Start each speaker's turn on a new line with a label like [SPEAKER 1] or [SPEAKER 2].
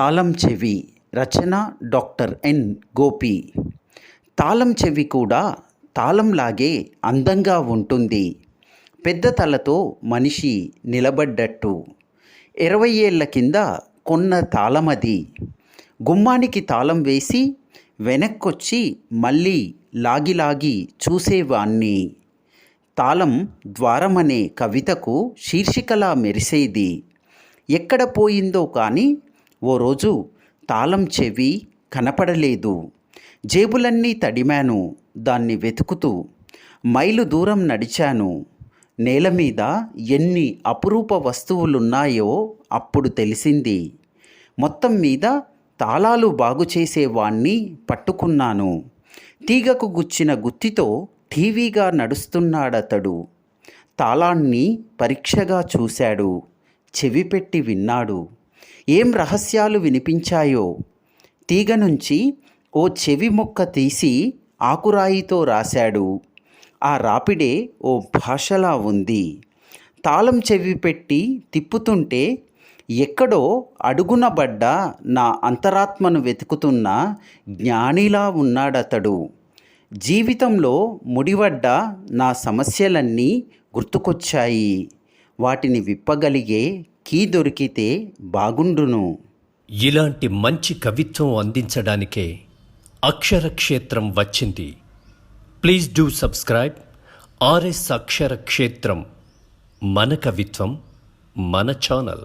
[SPEAKER 1] తాళం చెవి రచన doctor N Gopi. తాళం చెవి కూడా తాళంలాగే అందంగా ఉంటుంది. పెద్ద తలతో మనిషి నిలబడ్డట్టు. ఇరవై ఏళ్ళ కింద కొన్న తాళమది. గుమ్మానికి తాళం వేసి వెనక్కొచ్చి మళ్ళీ లాగిలాగి చూసేవాణ్ణి. తాళం ద్వారమనే కవితకు శీర్షికలా మెరిసేది. ఎక్కడ పోయిందో కానీ ఓ రోజు తాళం చెవి కనపడలేదు. జేబులన్నీ తడిమాను. దాన్ని వెతుకుతూ మైలు దూరం నడిచాను. నేల మీద ఎన్ని అపురూప వస్తువులున్నాయో అప్పుడు తెలిసింది. మొత్తం మీద తాళాలు బాగు చేసేవాణ్ణి పట్టుకున్నాను. తీగకు గుచ్చిన గుత్తితో టీవీగా నడుస్తున్నాడతడు. తాళాన్ని పరీక్షగా చూశాడు. చెవి పెట్టి విన్నాడు. ఏం రహస్యాలు వినిపించాయో? తీగ నుంచి ఓ చెవి ముక్క తీసి ఆకురాయితో రాశాడు. ఆ రాపిడే ఓ భాషలా ఉంది. తాళం చెవి పెట్టి తిప్పుతుంటే ఎక్కడో అడుగునబడ్డ నా అంతరాత్మను వెతుకుతున్న జ్ఞానిలా ఉన్నాడతడు. జీవితంలో ముడివడ్డ నా సమస్యలన్నీ గుర్తుకొచ్చాయి. వాటిని విప్పగలిగే కీ దొరికితే బాగుండును.
[SPEAKER 2] ఇలాంటి మంచి కవిత్వం అందించడానికే అక్షరక్షేత్రం వచ్చింది. Please do subscribe RS Aksharakshetram మన కవిత్వం మన ఛానల్.